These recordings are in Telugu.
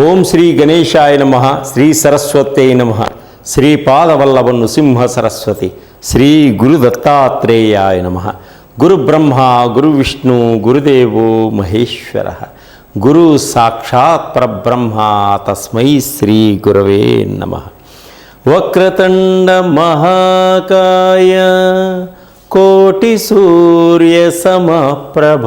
ఓం శ్రీ గణేశాయ నమ శ్రీ సరస్వత్యై నమ శ్రీపాదవల్లభ నృసింహ సరస్వతి శ్రీ గురు దత్తాత్రేయాయ నమ. గురు బ్రహ్మ గురు విష్ణు గురుదేవో మహేశ్వర. గురు సాక్షాత్ పరబ్రహ్మ తస్మై శ్రీ గురవే నమ. వక్రతండ మహాకాయ కోటి సూర్య సమప్రభ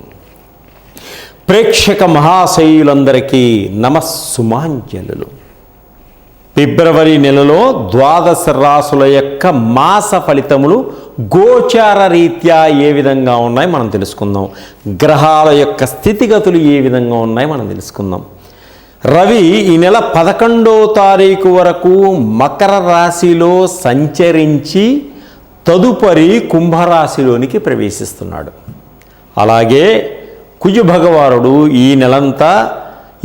ప్రేక్షక మహాశయులందరికీ నమస్సుమాంజలు ఫిబ్రవరి నెలలో ద్వాదశ రాసుల యొక్క మాస ఫలితములు గోచార రీత్యా ఏ విధంగా ఉన్నాయి మనం తెలుసుకుందాం. గ్రహాల యొక్క స్థితిగతులు ఏ విధంగా ఉన్నాయి మనం తెలుసుకుందాం. రవి ఈ నెల పదకొండో తారీఖు వరకు మకర రాశిలో సంచరించి తదుపరి కుంభరాశిలోనికి ప్రవేశిస్తున్నాడు. అలాగే కుజు భగవానుడు ఈ నెలంతా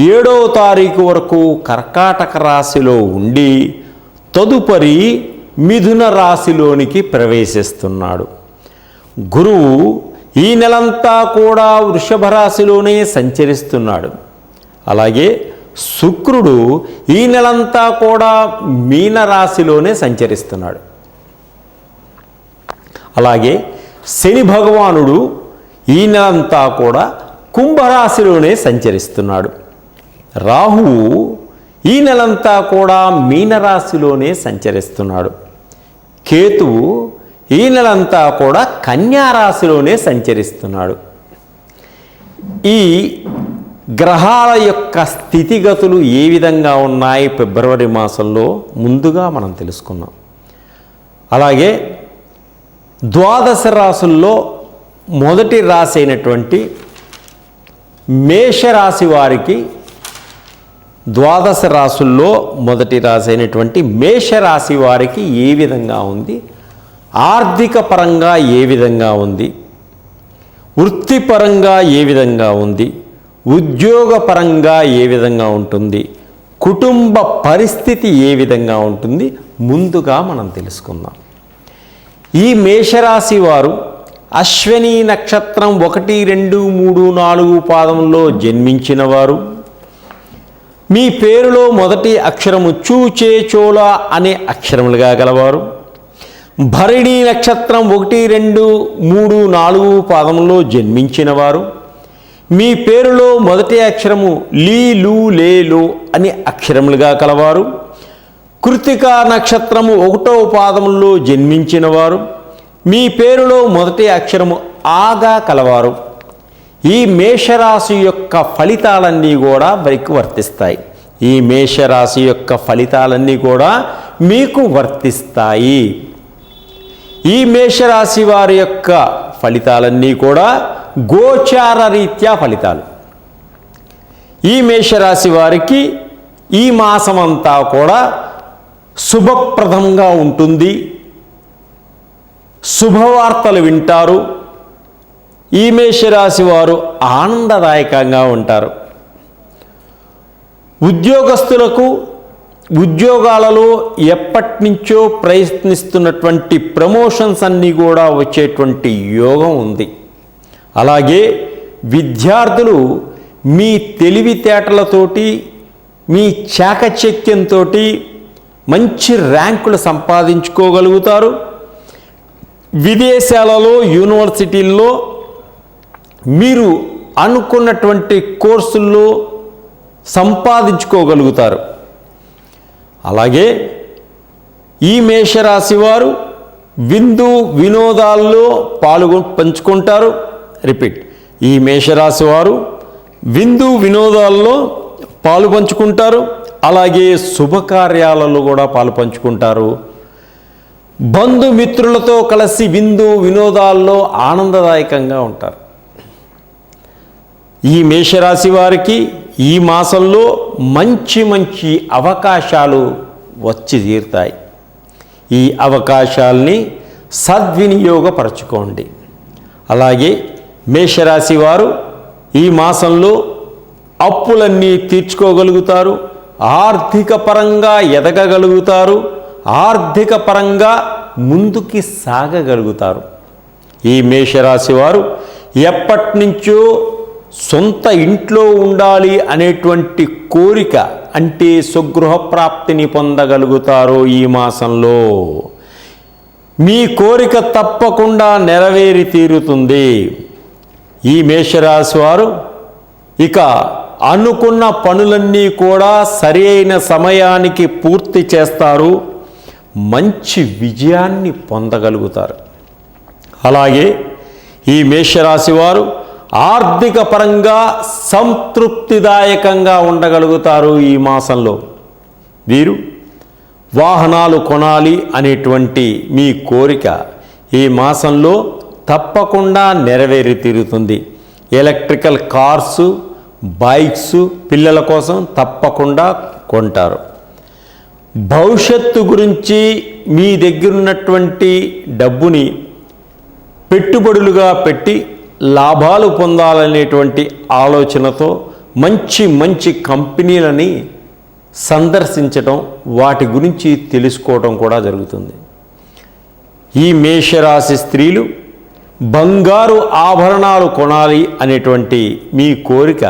ఏడవ తారీఖు వరకు కర్కాటక రాశిలో ఉండి తదుపరి మిథున రాశిలోనికి ప్రవేశిస్తున్నాడు. గురువు ఈ నెలంతా కూడా వృషభ రాశిలోనే సంచరిస్తున్నాడు. అలాగే శుక్రుడు ఈ నెలంతా కూడా మీన రాశిలోనే సంచరిస్తున్నాడు. అలాగే శని భగవానుడు ఈ నెలంతా కూడా కుంభరాశిలోనే సంచరిస్తున్నాడు. రాహువు ఈ నెలంతా కూడా మీనరాశిలోనే సంచరిస్తున్నాడు. కేతువు ఈ నెలంతా కూడా కన్యారాశిలోనే సంచరిస్తున్నాడు. ఈ గ్రహాల యొక్క స్థితిగతులు ఏ విధంగా ఉన్నాయి ఫిబ్రవరి మాసంలో ముందుగా మనం తెలుసుకున్నాం అలాగే ద్వాదశ రాసుల్లో మొదటి రాశి అయినటువంటి మేషరాశి వారికి ద్వాదశ రాసుల్లో మొదటి రాశి అయినటువంటి మేషరాశి వారికి ఏ విధంగా ఉంది? ఆర్థిక పరంగా ఏ విధంగా ఉంది? వృత్తిపరంగా ఏ విధంగా ఉంది? ఉద్యోగపరంగా ఏ విధంగా ఉంటుంది? కుటుంబ పరిస్థితి ఏ విధంగా ఉంటుంది? ముందుగా మనం తెలుసుకుందాం. ఈ మేషరాశి వారు అశ్వని నక్షత్రం ఒకటి రెండు మూడు నాలుగు పాదంలో జన్మించిన వారు మీ పేరులో మొదటి అక్షరము చూచే చోళ అనే అక్షరములుగా గలవారు. భరిణి నక్షత్రం ఒకటి రెండు మూడు నాలుగు పాదములో జన్మించిన వారు మీ పేరులో మొదటి అక్షరము లీ లూ లే లో అనే అక్షరములుగా కలవారు. కృతికా నక్షత్రము ఒకటో పాదంలో జన్మించినవారు. మీ పేరులో మొదటి అక్షరము ఆగా కలవారు. ఈ మేషరాశి యొక్క ఫలితాలన్నీ కూడా మీకు వర్తిస్తాయి. ఈ మేషరాశి యొక్క ఫలితాలన్నీ కూడా మీకు వర్తిస్తాయి. ఈ మేషరాశి వారి యొక్క ఫలితాలన్నీ కూడా గోచార రీత్యా ఫలితాలు. ఈ మేషరాశి వారికి ఈ మాసమంతా కూడా శుభప్రదంగా ఉంటుంది. శుభవార్తలు వింటారు. ఈ మేషరాశి వారు ఆనందదాయకంగా ఉంటారు. ఉద్యోగస్తులకు ఉద్యోగాలలో ఎప్పటి నుంచో ప్రయత్నిస్తున్నటువంటి ప్రమోషన్స్ అన్నీ కూడా వచ్చేటువంటి యోగం ఉంది. అలాగే విద్యార్థులు మీ తెలివితేటలతోటి మీ చాకచక్యంతో మంచి ర్యాంకులు సంపాదించుకోగలుగుతారు. విదేశాలలో యూనివర్సిటీల్లో మీరు అనుకున్నటువంటి కోర్సుల్లో సంపాదించుకోగలుగుతారు. అలాగే ఈ మేషరాశి వారు విందు వినోదాల్లో పాల్గొ పంచుకుంటారు. రిపీట్. ఈ మేషరాశి వారు విందు వినోదాల్లో పాలు పంచుకుంటారు అలాగే శుభకార్యాలలో కూడా పాలు పంచుకుంటారు బంధుమిత్రులతో కలిసి విందు వినోదాల్లో ఆనందదాయకంగా ఉంటారు. ఈ మేషరాశి వారికి ఈ మాసంలో మంచి మంచి అవకాశాలు వచ్చి తీరుతాయి. ఈ అవకాశాల్ని సద్వినియోగపరచుకోండి. అలాగే మేషరాశి వారు ఈ మాసంలో అప్పులన్నీ తీర్చుకోగలుగుతారు. ఆర్థిక పరంగా ఎదగగలుగుతారు. ఆర్థిక పరంగా ముందుకి సాగగలుగుతారు. ఈ మేషరాశి వారు ఎప్పటి నుంచో సొంత ఇంట్లో ఉండాలి అనేటువంటి కోరిక అంటే సుగృహ ప్రాప్తిని పొందగలుగుతారు ఈ మాసంలో. మీ కోరిక తప్పకుండా నెరవేరి తీరుతుంది. ఈ మేషరాశి వారు ఇక అనుకున్న పనులన్నీ కూడా సరి అయిన సమయానికి పూర్తి చేస్తారు. మంచి విజయాన్ని పొందగలుగుతారు. అలాగే ఈ మేషరాశి వారు ఆర్థిక పరంగా సంతృప్తిదాయకంగా ఉండగలుగుతారు ఈ మాసంలో. వీరు వాహనాలు కొనాలి అనేటువంటి మీ కోరిక ఈ మాసంలో తప్పకుండా నెరవేరి తీరుతుంది. ఎలక్ట్రికల్ కార్సు బైక్స్ పిల్లల కోసం తప్పకుండా కొంటారు. భవిష్యత్తు గురించి మీ దగ్గరున్నటువంటి డబ్బుని పెట్టుబడులుగా పెట్టి లాభాలు పొందాలనేటువంటి ఆలోచనతో మంచి మంచి కంపెనీలని సందర్శించటం వాటి గురించి తెలుసుకోవటం కూడా జరుగుతుంది. ఈ మేషరాశి స్త్రీలు బంగారు ఆభరణాలు కొనాలి అనేటువంటి మీ కోరిక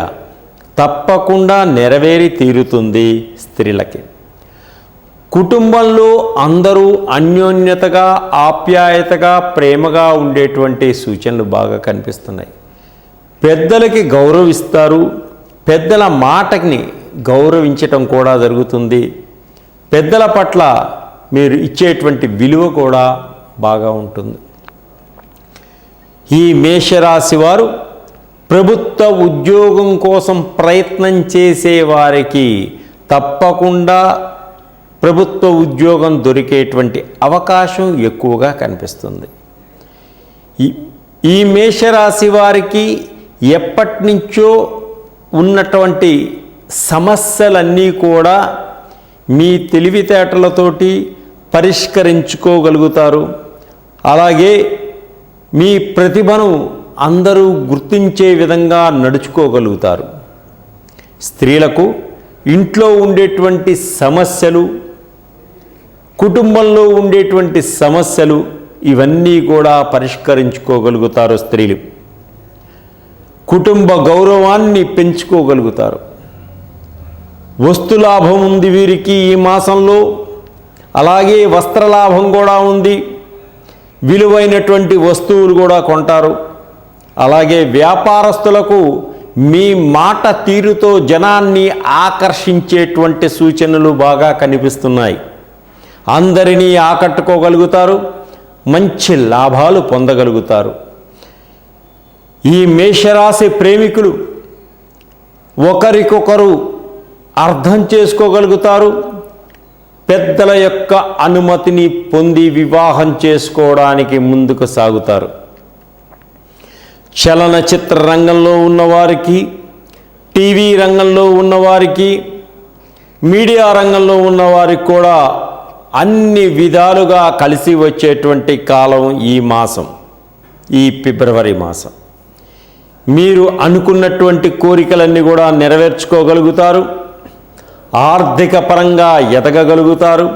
తప్పకుండా నెరవేరి తీరుతుంది స్త్రీలకి. కుటుంబంలో అందరూ అన్యోన్యతగా ఆప్యాయతగా ప్రేమగా ఉండేటువంటి సూచనలు బాగా కనిపిస్తున్నాయి. పెద్దలకి గౌరవిస్తారు పెద్దల మాటని గౌరవించటం కూడా జరుగుతుంది. పెద్దల పట్ల మీరు ఇచ్చేటువంటి విలువ కూడా బాగా ఉంటుంది. ఈ మేషరాశి వారు ప్రభుత్వ ఉద్యోగం కోసం ప్రయత్నం చేసే వారికి తప్పకుండా ప్రభుత్వ ఉద్యోగం దొరికేటువంటి అవకాశం ఎక్కువగా కనిపిస్తుంది. ఈ మేషరాశి వారికి ఎప్పటి నుంచో ఉన్నటువంటి సమస్యలన్నీ కూడా మీ తెలివితేటలతోటి పరిష్కరించుకోగలుగుతారు. అలాగే మీ ప్రతిభను అందరూ గుర్తించే విధంగా నడుచుకోగలుగుతారు. స్త్రీలకు ఇంట్లో ఉండేటువంటి సమస్యలు కుటుంబంలో ఉండేటువంటి సమస్యలు ఇవన్నీ కూడా పరిష్కరించుకోగలుగుతారు స్త్రీలు. కుటుంబ గౌరవాన్ని పెంచుకోగలుగుతారు. వస్తులాభం ఉంది వీరికి ఈ మాసంలో అలాగే వస్త్రలాభం కూడా ఉంది విలువైనటువంటి వస్తువులు కూడా కొంటారు. అలాగే వ్యాపారస్తులకు మీ మాట తీరుతో జనాన్ని ఆకర్షించేటువంటి సూచనలు బాగా కనిపిస్తున్నాయి. అందరినీ ఆకట్టుకోగలుగుతారు మంచి లాభాలు పొందగలుగుతారు. ఈ మేషరాశి ప్రేమికులు ఒకరికొకరు అర్థం చేసుకోగలుగుతారు పెద్దల యొక్క అనుమతిని పొంది వివాహం చేసుకోవడానికి ముందుకు సాగుతారు. చలనచిత్ర రంగంలో ఉన్నవారికి టీవీ రంగంలో ఉన్నవారికి మీడియా రంగంలో ఉన్నవారికి కూడా అన్ని విధాలుగా కలిసి వచ్చేటువంటి కాలం ఈ మాసం ఈ ఫిబ్రవరి మాసం. మీరు అనుకున్నటువంటి కోరికలన్నీ కూడా నెరవేర్చుకోగలుగుతారు ఆర్థిక పరంగా ఎదగగలుగుతారు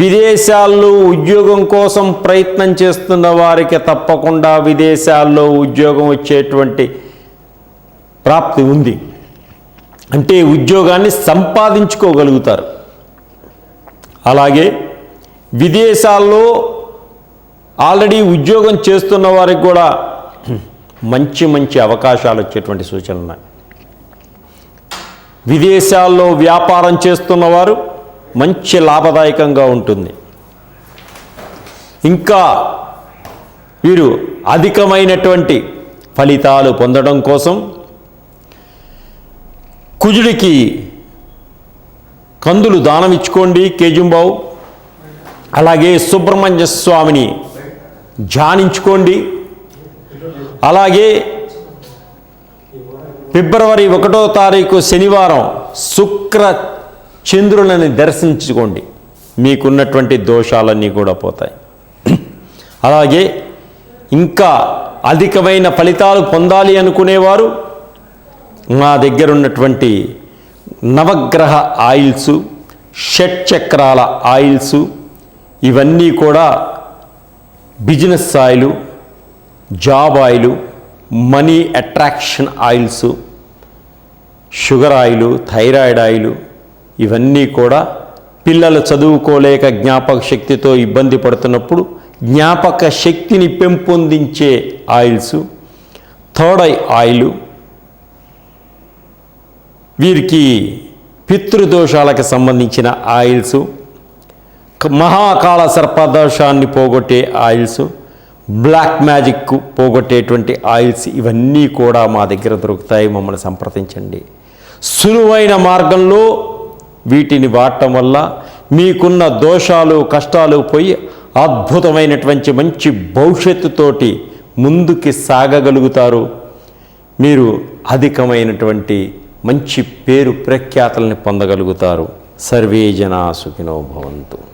విదేశాల్లో ఉద్యోగం కోసం ప్రయత్నం చేస్తున్న వారికి తప్పకుండా విదేశాల్లో ఉద్యోగం వచ్చేటువంటి ప్రాప్తి ఉంది. అంటే ఉద్యోగాన్ని సంపాదించుకోగలుగుతారు. అలాగే విదేశాల్లో ఆల్రెడీ ఉద్యోగం చేస్తున్న వారికి కూడా మంచి మంచి అవకాశాలు వచ్చేటువంటి సూచనలు ఉన్నాయి. విదేశాల్లో వ్యాపారం చేస్తున్నవారు మంచి లాభదాయకంగా ఉంటుంది. ఇంకా వీరు అధికమైనటువంటి ఫలితాలు పొందడం కోసం కుజుడికి కందులు దానం ఇచ్చుకోండి కేజుంబావు. అలాగే సుబ్రహ్మణ్య స్వామిని ధ్యానించుకోండి. అలాగే ఫిబ్రవరి ఒకటో తారీఖు శనివారం శుక్ర చంద్రులని దర్శించుకోండి. మీకున్నటువంటి దోషాలన్నీ కూడా పోతాయి. అలాగే ఇంకా అధికమైన ఫలితాలు పొందాలి అనుకునేవారు మా దగ్గర ఉన్నటువంటి నవగ్రహ ఆయిల్స్ షట్చక్రాల ఆయిల్స్ ఇవన్నీ కూడా business oil job oil money attraction oils sugar oil thyroid oil ఇవన్నీ కూడా పిల్లలు చదువుకోలేక జ్ఞాపక శక్తితో ఇబ్బంది పడుతున్నప్పుడు జ్ఞాపక శక్తిని పెంపొందించే ఆయిల్స్ థర్డ్ ఐ ఆయిలు వీరికి పితృదోషాలకు సంబంధించిన ఆయిల్స్ మహాకాళ మహాకాల సర్పదోషాన్ని పోగొట్టే ఆయిల్స్ బ్లాక్ మ్యాజిక్ పోగొట్టేటువంటి ఆయిల్స్ ఇవన్నీ కూడా మా దగ్గర దొరుకుతాయి. మమ్మల్ని సంప్రదించండి. సులువైన మార్గంలో వీటిని వాడటం వల్ల మీకున్న దోషాలు కష్టాలు పోయి అద్భుతమైనటువంటి మంచి భవిష్యత్తుతోటి ముందుకి సాగగలుగుతారు. మీరు అధికమైనటువంటి మంచి పేరు ప్రఖ్యాతల్ని పొందగలుగుతారు. సర్వే జనా సుఖినో భవంతు.